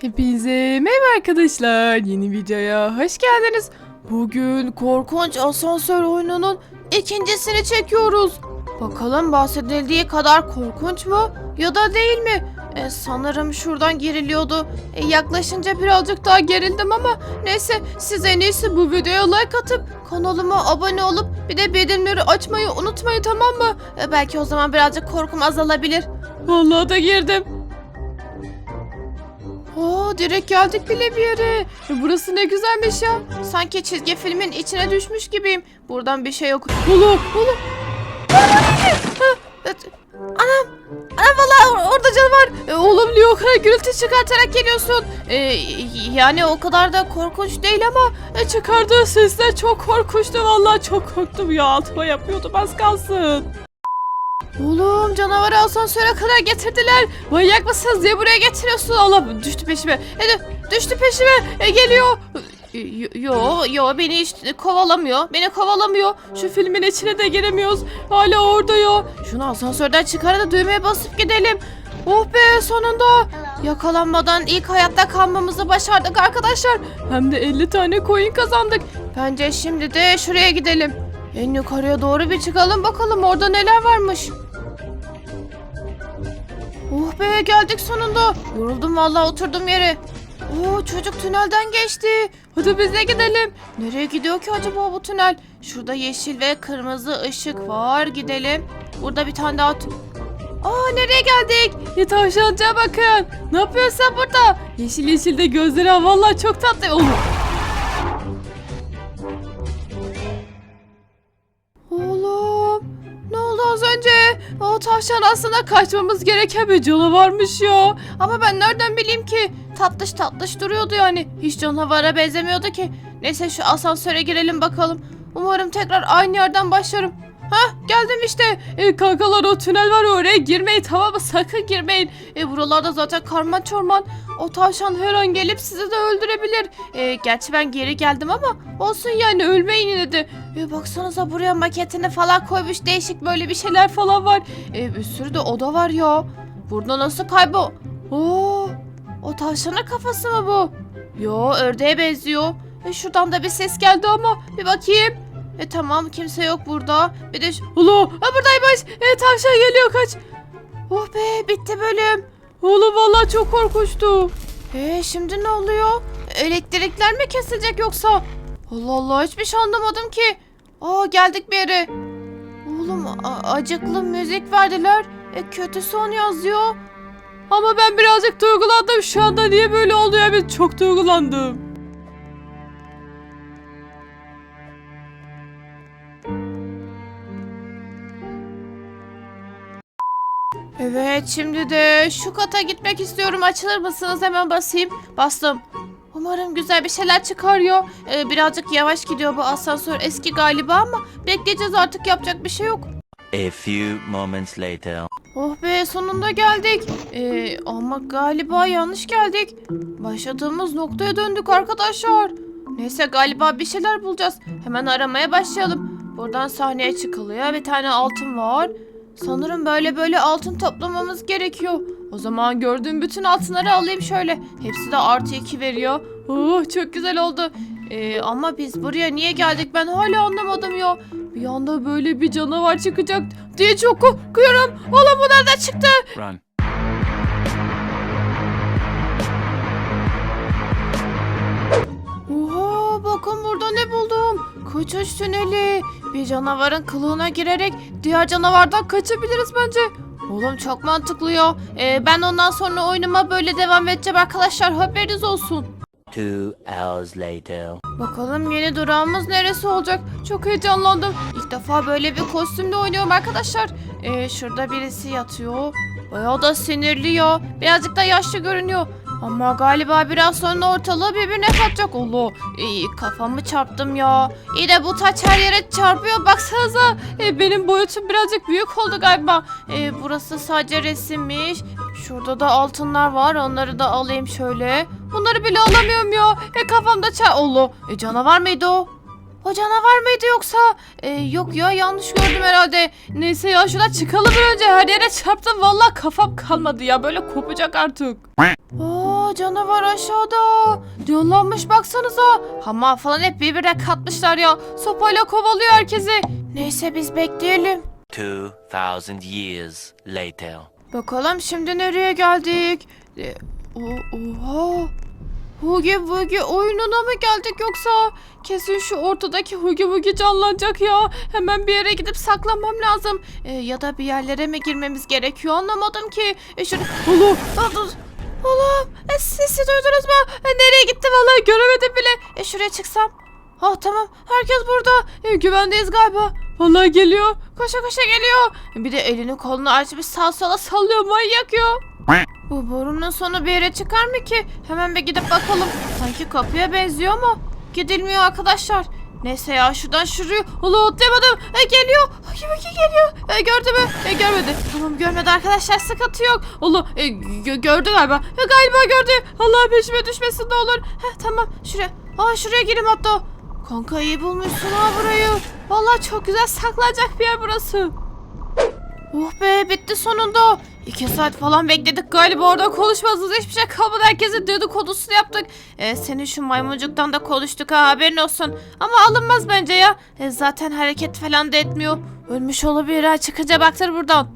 Hepinize merhaba arkadaşlar. Yeni videoya hoş geldiniz. Bugün korkunç asansör oyununun ikincisini çekiyoruz. Bakalım bahsedildiği kadar korkunç mu ya da değil mi? E, sanırım şuradan geriliyordu. E, yaklaşınca birazcık daha gerildim ama neyse siz en iyisi bu videoya like atıp kanalıma abone olup bir de bildirimleri açmayı unutmayın tamam mı? E, belki o zaman birazcık korkum azalabilir. Vallahi da girdim. Aa direkt geldik bile bir yere. E, Burası ne güzelmiş ya. Sanki çizgi filmin içine düşmüş gibiyim. Buradan bir şey yok. Oğlum oğlum. Anam. Anam valla or- orada canavar. E, oğlum kadar gürültü çıkartarak geliyorsun? E, yani o kadar da korkunç değil ama e, çıkardığı sesler çok korkunçtu. Vallahi çok korktum ya. Altıma yapıyordum az kalsın. Oğlum canavarı asansöre kadar getirdiler. Manyak mısınız diye buraya getiriyorsun. Allah düştü peşime. E, dü- düştü peşime. E, geliyor. Yo, yo, yo beni hiç kovalamıyor. Beni kovalamıyor. Şu filmin içine de giremiyoruz. Hala orada ya. Şunu asansörden çıkar da düğmeye basıp gidelim. Oh be sonunda. Yakalanmadan ilk hayatta kalmamızı başardık arkadaşlar. Hem de 50 tane coin kazandık. Bence şimdi de şuraya gidelim. En yukarıya doğru bir çıkalım bakalım orada neler varmış. Be geldik sonunda. Yoruldum vallahi oturdum yere. Oo çocuk tünelden geçti. Hadi biz de gidelim. Nereye gidiyor ki acaba bu tünel? Şurada yeşil ve kırmızı ışık var. Gidelim. Burada bir tane daha... Aa nereye geldik? Ya tavşanca bakın. Ne yapıyorsun sen burada? Yeşil yeşil de gözleri. Vallahi çok tatlı. Oğlum. O tavşan aslında kaçmamız gereken bir canavarmış ya. Ama ben nereden bileyim ki? Tatlış tatlış duruyordu yani. Hiç canavara benzemiyordu ki. Neyse şu asansöre girelim bakalım. Umarım tekrar aynı yerden başlarım. Hah geldim işte. E, kankalar o tünel var ya, oraya girmeyin tamam mı? Sakın girmeyin. E, buralarda zaten karman çorman. O tavşan her an gelip sizi de öldürebilir. E, gerçi ben geri geldim ama olsun yani ölmeyin yine de. E, baksanıza buraya maketini falan koymuş değişik böyle bir şeyler falan var. E, bir sürü de oda var ya. Burada nasıl kaybol? Oo, o tavşanın kafası mı bu? Yo ördeğe benziyor. E, şuradan da bir ses geldi ama bir bakayım. E tamam kimse yok burada. Bir de şu... Ulu ha buradaymış. E tavşan geliyor kaç. Oh be bitti bölüm. Oğlum vallahi çok korkunçtu. E şimdi ne oluyor? Elektrikler mi kesilecek yoksa? Allah Allah hiçbir şey anlamadım ki. Aa geldik bir yere. Oğlum acıklı müzik verdiler. E kötü son yazıyor. Ama ben birazcık duygulandım şu anda niye böyle oluyor evet çok duygulandım. Evet şimdi de şu kata gitmek istiyorum açılır mısınız hemen basayım. Bastım. Umarım güzel bir şeyler çıkarıyor. Ee, birazcık yavaş gidiyor bu asansör eski galiba ama bekleyeceğiz artık yapacak bir şey yok. A few moments later. Oh be sonunda geldik. Ee, ama galiba yanlış geldik. Başladığımız noktaya döndük arkadaşlar. Neyse galiba bir şeyler bulacağız. Hemen aramaya başlayalım. Buradan sahneye çıkılıyor. Bir tane altın var. Sanırım böyle böyle altın toplamamız gerekiyor. O zaman gördüğüm bütün altınları alayım şöyle. Hepsi de artı iki veriyor. Oh çok güzel oldu. Ee, ama biz buraya niye geldik ben hala anlamadım ya. Bir anda böyle bir canavar çıkacak diye çok korkuyorum. Oğlum bu nereden çıktı? Run. Oha bakın burada ne buldum. Kaçış tüneli. Bir canavarın kılığına girerek diğer canavardan kaçabiliriz bence. Oğlum çok mantıklı ya. Ee, ben ondan sonra oyunuma böyle devam edeceğim arkadaşlar haberiniz olsun. Two hours later. Bakalım yeni durağımız neresi olacak? Çok heyecanlandım. İlk defa böyle bir kostümle oynuyorum arkadaşlar. Ee, şurada birisi yatıyor. Bayağı da sinirli ya. Birazcık da yaşlı görünüyor. Ama galiba biraz sonra ortalığı birbirine katacak. Allah iyi kafamı çarptım ya. İyi de bu taç her yere çarpıyor baksanıza. Ee, benim boyutum birazcık büyük oldu galiba. Ee, burası sadece resimmiş. Şurada da altınlar var. Onları da alayım şöyle. Bunları bile alamıyorum ya. E kafamda ça... Allah. E canavar mıydı o? O canavar mıydı yoksa? Ee, yok ya yanlış gördüm herhalde. Neyse ya şuradan çıkalım bir önce. Her yere çarptım. Vallahi kafam kalmadı ya. Böyle kopacak artık. Aa canavar aşağıda. Yollanmış baksanıza. Hamam falan hep birbirine katmışlar ya. Sopayla kovalıyor herkesi. Neyse biz bekleyelim. 2000 years later. Bakalım şimdi nereye geldik? E, o- oha. Hugi Wugi oyununa mı geldik yoksa? Kesin şu ortadaki Hugi Wugi canlanacak ya. Hemen bir yere gidip saklanmam lazım. E, ya da bir yerlere mi girmemiz gerekiyor anlamadım ki. E, şurada... Allah! Allah! Allah'ım! E, sesi duydunuz mu? E, nereye gitti vallahi göremedim bile. E, şuraya çıksam. Ah tamam herkes burada. E, güvendeyiz galiba. Vallahi geliyor. Koşa koşa geliyor. E, Bir de elini kolunu açmış sağ sola sallıyor manyak ya. Bu borunun sonu bir yere çıkar mı ki? Hemen bir gidip bakalım. Sanki kapıya benziyor ama gidilmiyor arkadaşlar. Neyse ya şuradan şuraya. Allah atlayamadım. E, geliyor. Kim ki geliyor? E, gördü mü? E, görmedi. Tamam görmedi arkadaşlar sıkıntı yok. Allah e, gö- gördü galiba. E, galiba gördü. Allah peşime düşmesin ne olur. Heh, tamam şuraya. Aa şuraya gireyim hatta. Kanka iyi bulmuşsun ha burayı. Vallahi çok güzel saklanacak bir yer burası. Oh be bitti sonunda. İki saat falan bekledik galiba orada konuşmazız hiçbir şey kalmadı herkesin dedikodusunu yaptık. Ee, senin şu maymuncuktan da konuştuk ha haberin olsun. Ama alınmaz bence ya. E, zaten hareket falan da etmiyor. Ölmüş olabilir ha çıkınca baktır buradan.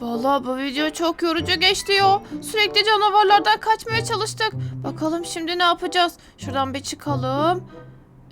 Vallahi bu video çok yorucu geçti ya. Sürekli canavarlardan kaçmaya çalıştık. Bakalım şimdi ne yapacağız? Şuradan bir çıkalım.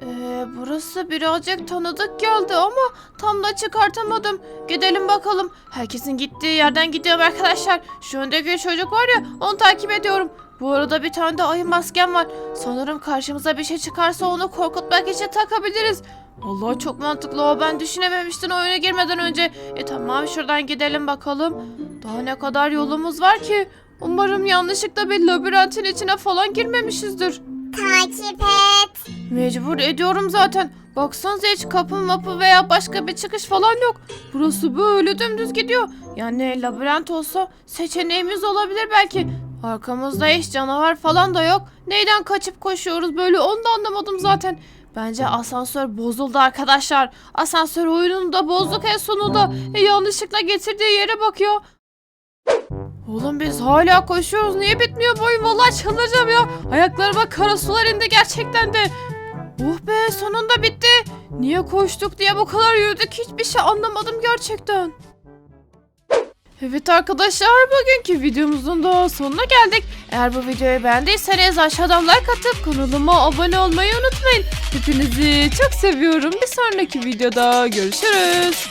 Ee, burası birazcık tanıdık geldi ama tam da çıkartamadım. Gidelim bakalım. Herkesin gittiği yerden gidiyorum arkadaşlar. Şu öndeki çocuk var ya onu takip ediyorum. Bu arada bir tane de ayı maskem var. Sanırım karşımıza bir şey çıkarsa onu korkutmak için takabiliriz. Allah çok mantıklı o ben düşünememiştim oyuna girmeden önce. E tamam şuradan gidelim bakalım. Daha ne kadar yolumuz var ki? Umarım yanlışlıkla bir labirentin içine falan girmemişizdir. Takip et. Mecbur ediyorum zaten. Baksanıza hiç kapı mapı veya başka bir çıkış falan yok. Burası böyle dümdüz gidiyor. Yani labirent olsa seçeneğimiz olabilir belki. Arkamızda hiç canavar falan da yok. Neyden kaçıp koşuyoruz böyle onu da anlamadım zaten. Bence asansör bozuldu arkadaşlar. Asansör oyununu da bozduk en sonunda. E, yanlışlıkla getirdiği yere bakıyor. Oğlum biz hala koşuyoruz. Niye bitmiyor bu oyun? Vallahi çıldıracağım ya. Ayaklarıma kara sular indi gerçekten de. Oh be sonunda bitti. Niye koştuk diye bu kadar yürüdük hiçbir şey anlamadım gerçekten. Evet arkadaşlar bugünkü videomuzun da sonuna geldik. Eğer bu videoyu beğendiyseniz aşağıdan like atıp kanalıma abone olmayı unutmayın. Hepinizi çok seviyorum. Bir sonraki videoda görüşürüz.